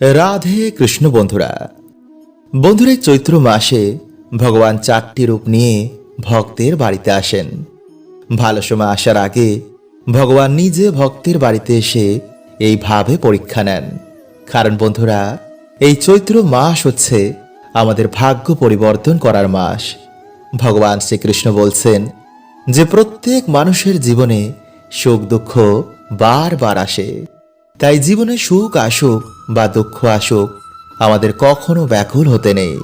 রাধে কৃষ্ণ বন্ধুরা বন্ধুরা চৈত্র মাসে ভগবান চারটি রূপ নিয়ে ভক্তের বাড়িতে আসেন। ভালো সময় আসার আগে ভগবান নিজে ভক্তের বাড়িতে এসে এইভাবে পরীক্ষা নেন। কারণ বন্ধুরা, এই চৈত্র মাস হচ্ছে আমাদের ভাগ্য পরিবর্তন করার মাস। ভগবান শ্রীকৃষ্ণ বলছেন যে, প্রত্যেক মানুষের জীবনে সুখ দুঃখ বারবার আসে। তাই জীবনে সুখ আসুক বা দুঃখ আসুক, আমাদের কখনো ব্যাকুল হতে নেই।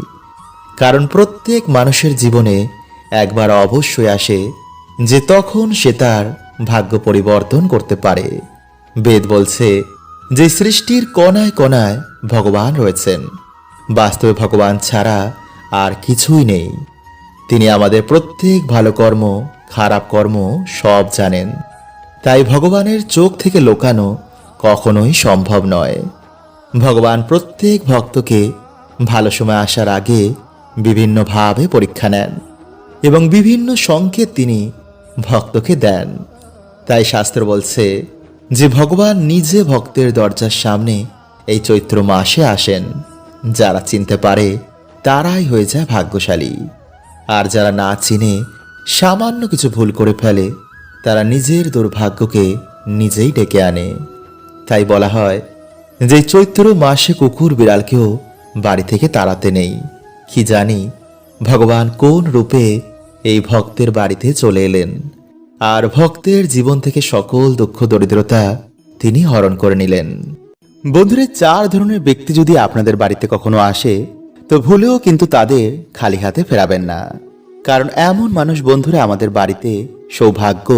কারণ প্রত্যেক মানুষের জীবনে একবার অবশ্যই আসে যে তখন সে তার ভাগ্য পরিবর্তন করতে পারে। বেদ বলছে যে সৃষ্টির কণায় কণায় ভগবান রয়েছেন। বাস্তবে ভগবান ছাড়া আর কিছুই নেই। তিনি আমাদের প্রত্যেক ভালো কর্ম, খারাপ কর্ম সব জানেন। তাই ভগবানের চোখ থেকে লোকানো কখনোই সম্ভব নয়। ভগবান প্রত্যেক ভক্তকে ভালো সময় আসার আগে বিভিন্নভাবে পরীক্ষা নেন এবং বিভিন্ন সংকেত তিনি ভক্তকে দেন। তাই শাস্ত্র বলছে যে, ভগবান নিজে ভক্তের দরজার সামনে এই চৈত্র মাসে আসেন। যারা চিনতে পারে, তারাই হয়ে যায় ভাগ্যশালী। আর যারা না চিনে, সামান্য কিছু ভুল করে ফেলে, তারা নিজের দুর্ভাগ্যকে নিজেই ডেকে আনে। তাই বলা হয় যে চৈত্র মাসে কুকুর বিড়ালকেও বাড়ি থেকে তাড়াতে নেই। কি জানি ভগবান কোন রূপে এই ভক্তের বাড়িতে চলে এলেন। আর ভক্তের জীবন থেকে সকল দুঃখ, দরিদ্রতা তিনি হরণ করে নিলেন। বন্ধুরা, চার ধরনের ব্যক্তি যদি আপনাদের বাড়িতে কখনো আসে, তো ভুলেও কিন্তু তাদের খালি হাতে ফেরাবেন না। কারণ এমন মানুষ বন্ধুরা আমাদের বাড়িতে সৌভাগ্য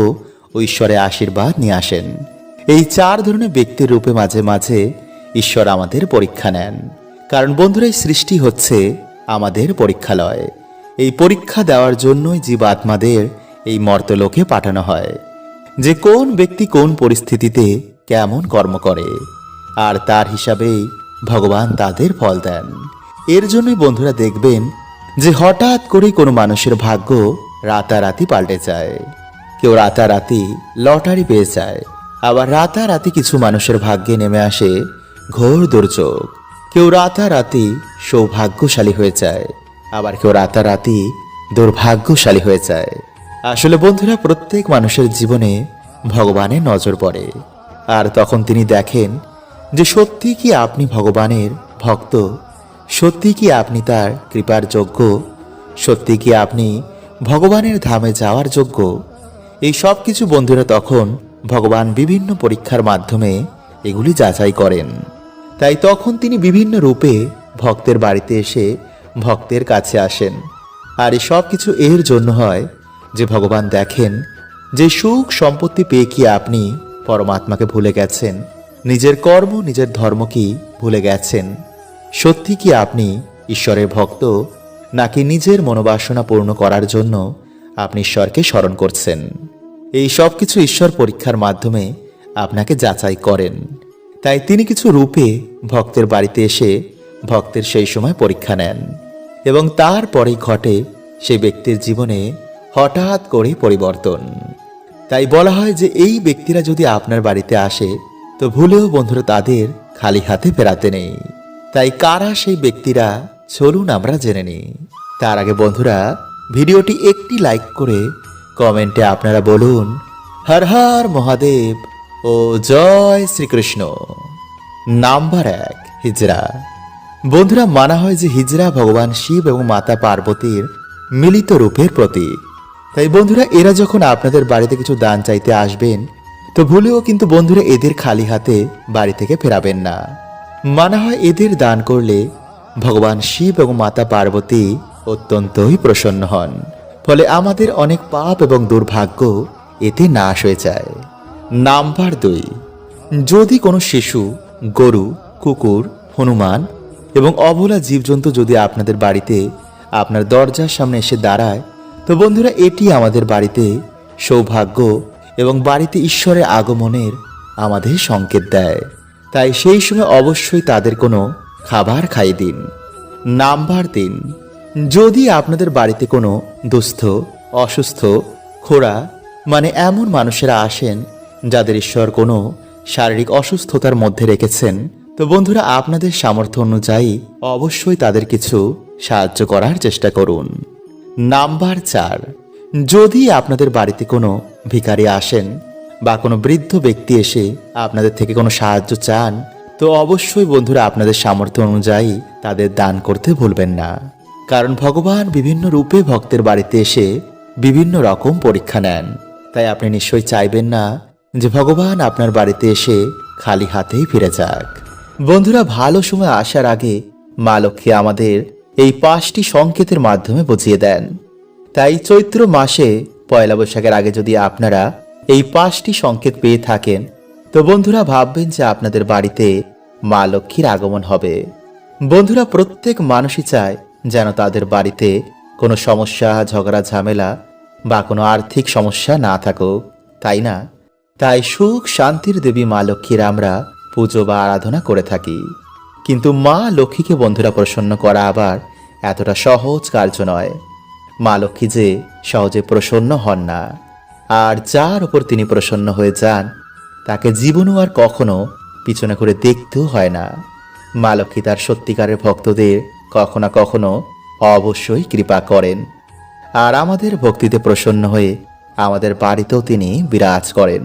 ও ঈশ্বরের আশীর্বাদ নিয়ে আসেন। এই চার ধরনের ব্যক্তির রূপে মাঝে মাঝে ঈশ্বর আমাদের পরীক্ষা নেন। কারণ বন্ধুরা, এই সৃষ্টি হচ্ছে আমাদের পরীক্ষালয়। এই পরীক্ষা দেওয়ার জন্যই জীবাত্মাদের এই মর্তলোকে পাঠানো হয়। যে কোন ব্যক্তি কোন পরিস্থিতিতে কেমন কর্ম করে, আর তার হিসাবেই ভগবান তাদের ফল দেন। এর জন্যই বন্ধুরা দেখবেন যে হঠাৎ করেই কোনো মানুষের ভাগ্য রাতারাতি পাল্টে যায়। কেউ রাতারাতি লটারি পেয়ে যায়, আবার রাতারাতি কিছু মানুষের ভাগ্যে নেমে আসে ঘোর দুর্যোগ। কেউ রাতারাতি সৌভাগ্যশালী হয়ে যায়, আবার কেউ রাতারাতি দুর্ভাগ্যশালী হয়ে যায়। আসলে বন্ধুরা, প্রত্যেক মানুষের জীবনে ভগবানের নজর পড়ে। আর তখন তিনি দেখেন যে সত্যি কি আপনি ভগবানের ভক্ত, সত্যি কি আপনি তার কৃপার যোগ্য, সত্যি কি আপনি ভগবানের ধামে যাওয়ার যোগ্য। এই সব কিছু বন্ধুরা তখন ভগবান বিভিন্ন পরীক্ষার মাধ্যমে এগুলি যাচাই করেন। তাই তখন তিনি বিভিন্ন রূপে ভক্তের বাড়িতে এসে ভক্তের কাছে আসেন। আর সব কিছু এর জন্য হয় যে ভগবান দেখেন যে সুখ সম্পত্তি পেয়ে কি আপনি পরমাত্মাকে ভুলে গেছেন, নিজের কর্ম, নিজের ধর্ম কি ভুলে গেছেন, সত্যি কি আপনি ঈশ্বরের ভক্ত, নাকি নিজের মনোবাসনা পূর্ণ করার জন্য আপনি ঈশ্বরকে স্মরণ করছেন? এই সব কিছু ঈশ্বর পরীক্ষার মাধ্যমে আপনাকে যাচাই করেন। তাই তিনি কিছু রূপে ভক্তের বাড়িতে এসে ভক্তের সেই সময় পরীক্ষা নেন এবং তারপরেই ঘটে সেই ব্যক্তির জীবনে হঠাৎ করে পরিবর্তন। তাই বলা হয় যে এই ব্যক্তিরা যদি আপনার বাড়িতে আসে, তো ভুলেও বন্ধুরা তাদের খালি হাতে ফেরাতে নেই। তাই কারা সেই ব্যক্তিরা, চলুন আমরা জেনে নিই। তার আগে বন্ধুরা, ভিডিওটি একটি লাইক করে কমেন্টে আপনারা বলুন, হর হর মহাদেব ও জয় শ্রীকৃষ্ণ। নাম্বার এক হিজরা বন্ধুরা, মানা হয় যে হিজরা ভগবান শিব এবং মাতা পার্বতীর মিলিত রূপের প্রতীক। তাই বন্ধুরা, এরা যখন আপনাদের বাড়িতে কিছু দান চাইতে আসবেন, তো ভুলেও কিন্তু বন্ধুরা এদের খালি হাতে বাড়ি থেকে ফেরাবেন না। মানা হয় এদের দান করলে ভগবান শিব এবং মাতা পার্বতী অত্যন্তই প্রসন্ন হন। ফলে আমাদের অনেক পাপ এবং দুর্ভাগ্য এতে নাশ হয়ে যায়। নাম্বার দুই, যদি কোনো শিশু, গরু, কুকুর, হনুমান এবং অবলা জীবজন্তু যদি আপনাদের বাড়িতে আপনার দরজার সামনে এসে দাঁড়ায়, তো বন্ধুরা এটি আমাদের বাড়িতে সৌভাগ্য এবং বাড়িতে ঈশ্বরের আগমনের আমাদের সংকেত দেয়। তাই সেই সময় অবশ্যই তাদের কোনো খাবার খাইয়ে দিন। নাম্বার তিন, যদি আপনাদের বাড়িতে কোনো দুস্থ, অসুস্থ, খোড়া মানে এমন মানুষেরা আসেন যাদের ঈশ্বর কোনো শারীরিক অসুস্থতার মধ্যে রেখেছেন, তো বন্ধুরা আপনাদের সামর্থ্য অনুযায়ী অবশ্যই তাদের কিছু সাহায্য করার চেষ্টা করুন। নাম্বার চার, যদি আপনাদের বাড়িতে কোনো ভিখারি আসেন বা কোনো বৃদ্ধ ব্যক্তি এসে আপনাদের থেকে কোনো সাহায্য চান, তো অবশ্যই বন্ধুরা আপনাদের সামর্থ্য অনুযায়ী তাদের দান করতে ভুলবেন না। কারণ ভগবান বিভিন্ন রূপে ভক্তের বাড়িতে এসে বিভিন্ন রকম পরীক্ষা নেন। তাই আপনি নিশ্চয়ই চাইবেন না যে ভগবান আপনার বাড়িতে এসে খালি হাতেই ফিরে যাক। বন্ধুরা, ভালো সময় আসার আগে মা লক্ষ্মী আমাদের এই পাঁচটি সংকেতের মাধ্যমে বুঝিয়ে দেন। তাই চৈত্র মাসে পয়লা বৈশাখের আগে যদি আপনারা এই পাঁচটি সংকেত পেয়ে থাকেন, তো বন্ধুরা ভাববেন যে আপনাদের বাড়িতে মা লক্ষ্মীর আগমন হবে। বন্ধুরা, প্রত্যেক মানুষই চায় যেন তাদের বাড়িতে কোনো সমস্যা, ঝগড়া, ঝামেলা বা কোনো আর্থিক সমস্যা না থাকুক, তাই না? তাই সুখ শান্তির দেবী মা লক্ষ্মীর আমরা পুজো বা আরাধনা করে থাকি। কিন্তু মা লক্ষ্মীকে বন্ধুরা প্রসন্ন করা আবার এতটা সহজ কার্য নয়। মা লক্ষ্মী যে সহজে প্রসন্ন হন না, আর যার উপর তিনি প্রসন্ন হয়ে যান, তাকে জীবনও আর কখনো পিছনে করে দেখতেও হয় না। মা লক্ষ্মী তার সত্যিকারের ভক্তদের কখনো কখনো অবশ্যই কৃপা করেন, আর আমাদের ভক্তিতে প্রসন্ন হয়ে আমাদের বাড়িতেও তিনি বিরাজ করেন।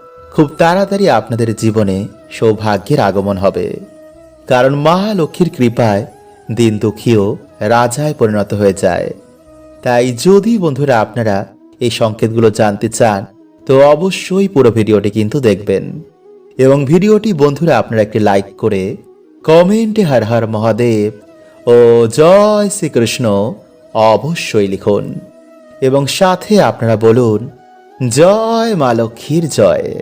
খুব তাড়াতাড়ি আপনাদের জীবনে সৌভাগ্যের আগমন হবে। কারণ মা লক্ষ্মীর কৃপায় দিন দুঃখীও রাজায় পরিণত হয়ে যায়। তাই যদি বন্ধুরা আপনারা এই সংকেতগুলো জানতে চান, তো অবশ্যই পুরো ভিডিওটি কিন্তু দেখবেন। এবং ভিডিওটি বন্ধুরা আপনারা একটি লাইক করে কমেন্টে হর হর মহাদেব ও জয় শ্রীকৃষ্ণ অবশ্যই লিখুন। এবং সাথে আপনারা বলুন, জয় মা লক্ষ্মীর জয়।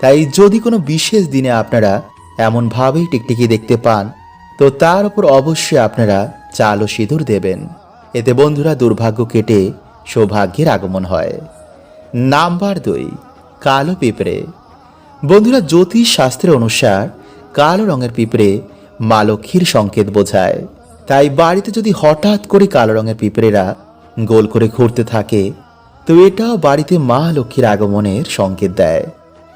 তাই যদি কোনো বিশেষ দিনে আপনারা এমনভাবেই টিকটিকি দেখতে পান, তো তার উপর অবশ্যই আপনারা চাল ও সিঁদুর দেবেন। এতে বন্ধুরা দুর্ভাগ্য কেটে সৌভাগ্যের আগমন হয়। নাম্বার দুই, কালো পিঁপড়ে। বন্ধুরা, জ্যোতিষ শাস্ত্রের অনুসার কালো রঙের পিঁপড়ে মা লক্ষ্মীর সংকেত বোঝায়। তাই বাড়িতে যদি হঠাৎ করে কালো রঙের পিঁপড়েরা গোল করে ঘুরতে থাকে, তো এটাও বাড়িতে মা লক্ষ্মীর আগমনের সংকেত দেয়।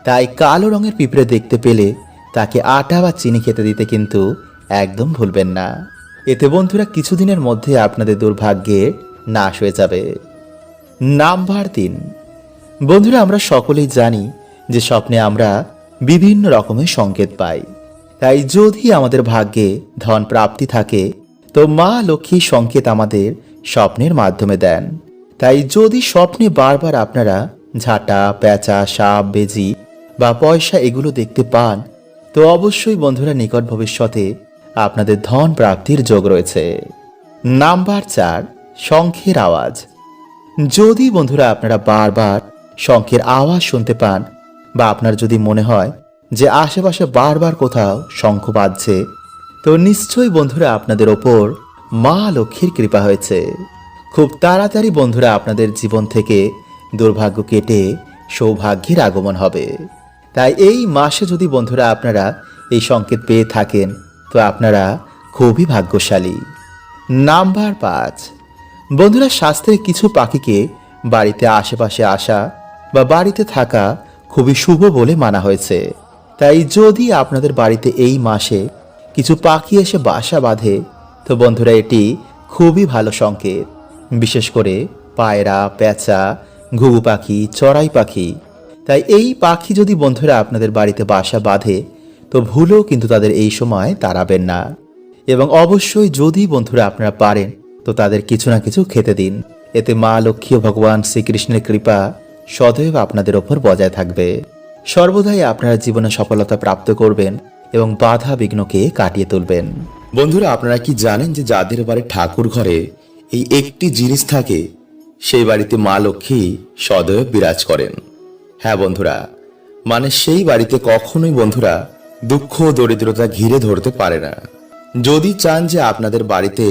তাই কালো রঙের পিঁপড়ে দেখতে পেলে তাকে আটা বা চিনি খেতে দিতে কিন্তু একদম ভুলবেন না। এতে বন্ধুরা কিছুদিনের মধ্যে আপনাদের দুর্ভাগ্যে নাশ হয়ে যাবে। নাম্বার তিন। বন্ধুরা, আমরা সকলেই জানি যে স্বপ্নে আমরা বিভিন্ন রকমের সংকেত পাই। তাই যদি আমাদের ভাগ্যে ধন প্রাপ্তি থাকে, তো মা লক্ষ্মী সংকেত আমাদের স্বপ্নের মাধ্যমে দেন। তাই যদি স্বপ্নে বারবার আপনারা ঝাঁটা, পেঁচা, সাপ, বেজি বা পয়সা এগুলো দেখতে পান, তো অবশ্যই বন্ধুরা নিকট ভবিষ্যতে আপনাদের ধন প্রাপ্তির যোগ রয়েছে। নাম্বার চার, শঙ্খের আওয়াজ। যদি বন্ধুরা আপনারা বারবার শঙ্খের আওয়াজ শুনতে পান বা আপনার যদি মনে হয় যে আশেপাশে বারবার কোথাও শঙ্খ বাজছে, তো নিশ্চয়ই বন্ধুরা আপনাদের ওপর মা লক্ষ্মীর কৃপা হয়েছে। খুব তাড়াতাড়ি বন্ধুরা আপনাদের জীবন থেকে দুর্ভাগ্য কেটে সৌভাগ্যের আগমন হবে। তাই এই মাসে যদি বন্ধুরা আপনারা এই সংকেত পেয়ে থাকেন, তো আপনারা খুবই ভাগ্যশালী। নাম্বার পাঁচ। বন্ধুরা শাস্ত্রে কিছু পাখিকে বাড়িতে আশেপাশে আসা বা বাড়িতে থাকা খুবই শুভ বলে মানা হয়েছে। তাই যদি আপনাদের বাড়িতে এই মাসে কিছু পাখি এসে বাসা বাঁধে, তো বন্ধুরা, এটি খুবই ভালো সংকেত। বিশেষ করে পায়রা, পেঁচা, ঘুঘু পাখি, চড়াই পাখি তাই এই পাখি যদি বন্ধুরা আপনাদের বাড়িতে বাসা বাঁধে, তো ভুলেও কিন্তু তাদের এই সময় তাড়াবেন না। এবং অবশ্যই যদি বন্ধুরা আপনারা পারেন, তো তাদের কিছু না কিছু খেতে দিন। এতে মা লক্ষ্মী ও ভগবান শ্রীকৃষ্ণের কৃপা সদৈব আপনাদের ওপর বজায় থাকবে। সর্বদাই আপনারা জীবনে সফলতা প্রাপ্ত করবেন এবং বাধা বিঘ্নকে কাটিয়ে তুলবেন। বন্ধুরা, আপনারা কি জানেন যে যাদের বাড়ি ঠাকুর ঘরে এই একটি জিনিস থাকে, সেই বাড়িতে মা লক্ষ্মী সদৈব বিরাজ করেন? হ্যাঁ বন্ধুরা মানে সেই বাড়িতে কখনোই বন্ধুরা দুঃখ দরিদ্রতা ঘিরে ধরতে পারে না। যদি চান যে আপনাদের বাড়িতে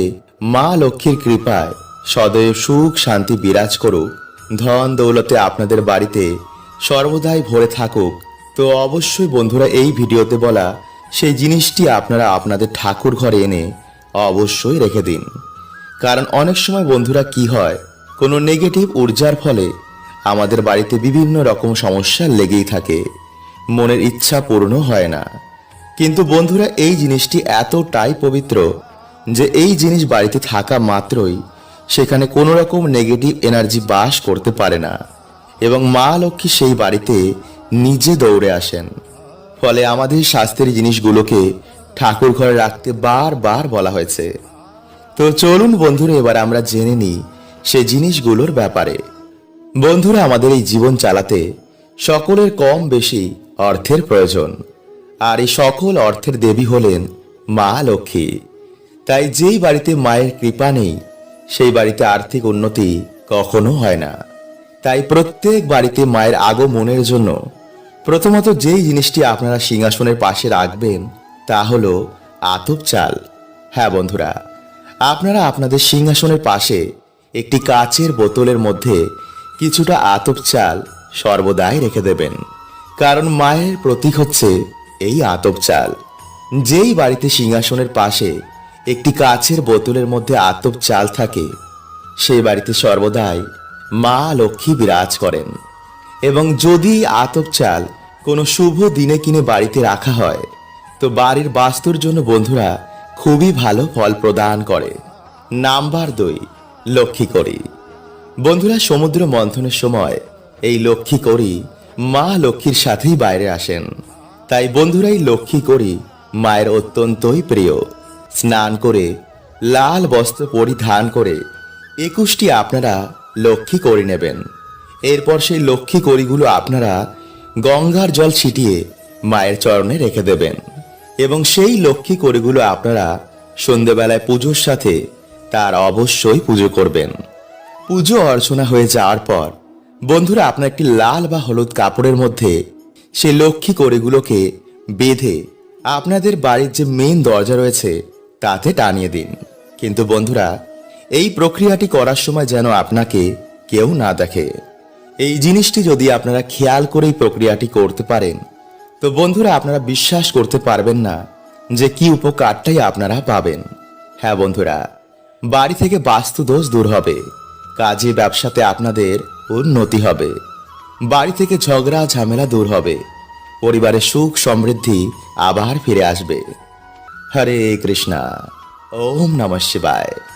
মা লক্ষ্মীর কৃপায় সদয় সুখ শান্তি বিরাজ করুক, ধন দৌলতে আপনাদের বাড়িতে সর্বদাই ভরে থাকুক, তো অবশ্যই বন্ধুরা এই ভিডিওতে বলা সেই জিনিসটি আপনারা আপনাদের ঠাকুর ঘরে এনে অবশ্যই রেখে দিন। কারণ অনেক সময় বন্ধুরা কি হয়, কোনো নেগেটিভ ঊর্জার ফলে আমাদের বাড়িতে বিভিন্ন রকম সমস্যা লেগেই থাকে। মনের ইচ্ছা পূর্ণ হয় না। কিন্তু বন্ধুরা, এই জিনিসটি এতটাই পবিত্র যে এই জিনিস বাড়িতে থাকা মাত্রই সেখানে কোনো রকম নেগেটিভ এনার্জি বাস করতে পারে না এবং মা লক্ষ্মী সেই বাড়িতে নিজে দৌড়ে আসেন। ফলে আমাদের স্বাস্থ্যের জিনিসগুলোকে ঠাকুর ঘরে রাখতে বারবার বলা হয়েছে। তো চলুন বন্ধুরা, এবার আমরা জেনে নিই সে জিনিসগুলোর ব্যাপারে। বন্ধুরা, আমাদের এই জীবন চালাতে সকলের কম বেশি অর্থের প্রয়োজন। আর এই সকল অর্থের দেবী হলেন মা লক্ষ্মী। তাই যেই বাড়িতে মায়ের কৃপা নেই, সেই বাড়িতে আর্থিক উন্নতি কখনো হয় না। তাই প্রত্যেক বাড়িতে মায়ের আগমনের জন্য প্রথমত যেই জিনিসটি আপনারা সিংহাসনের পাশে রাখবেন, তা হলো আতপ চাল। হ্যাঁ বন্ধুরা, আপনারা আপনাদের সিংহাসনের পাশে একটি কাচের বোতলের মধ্যে কিছুটা আতপ চাল সর্বদাই রেখে দেবেন। কারণ মায়ের প্রতীক হচ্ছে এই আতপ চাল। যেই বাড়িতে সিংহাসনের পাশে একটি কাচের বোতলের মধ্যে আতপ চাল থাকে, সেই বাড়িতে সর্বদাই মা লক্ষ্মী বিরাজ করেন। এবং যদি আতপ চাল কোনো শুভ দিনে কিনে বাড়িতে রাখা হয়, তো বাড়ির বাস্তুর জন্য বন্ধুরা খুবই ভালো ফল প্রদান করে। নাম্বার দুই, লক্ষ্মী করি। বন্ধুরা, সমুদ্র মন্থনের সময় এই লক্ষ্মী করি মা লক্ষ্মীর সাথেই বাইরে আসেন। তাই বন্ধুরাই লক্ষ্মী করি মায়ের অত্যন্তই প্রিয়। স্নান করে লাল বস্ত্র পরিধান করে একুশটি আপনারা লক্ষ্মী করে নেবেন। এরপর সেই লক্ষ্মী করিগুলো আপনারা গঙ্গার জল ছিটিয়ে মায়ের চরণে রেখে দেবেন এবং সেই লক্ষ্মী করিগুলো আপনারা সন্ধেবেলায় পুজোর সাথে তার অবশ্যই পুজো করবেন। পুজো অর্চনা হয়ে যাওয়ার পর, বন্ধুরা আপনার একটি লাল বা হলুদ কাপড়ের মধ্যে সে লক্ষ্মী কড়িগুলোকে বেঁধে আপনাদের বাড়ির যে মেন দরজা রয়েছে, তাতে টানিয়ে দিন। কিন্তু বন্ধুরা, এই প্রক্রিয়াটি করার সময় যেন আপনাকে কেউ না দেখে। এই জিনিসটি যদি আপনারা খেয়াল করে এই প্রক্রিয়াটি করতে পারেন, তো বন্ধুরা আপনারা বিশ্বাস করতে পারবেন না যে কি উপকারটাই আপনারা পাবেন। হ্যাঁ বন্ধুরা, বাড়ি থেকে বাস্তু দোষ দূর হবে। কাজে, ব্যবসাতে আপনাদের উন্নতি হবে। বাড়ি থেকে ঝগড়া, ঝামেলা দূর হবে। পরিবারের সুখ, সমৃদ্ধি আবার ফিরে আসবে। হরে কৃষ্ণা। ওম নমঃ শিবায়।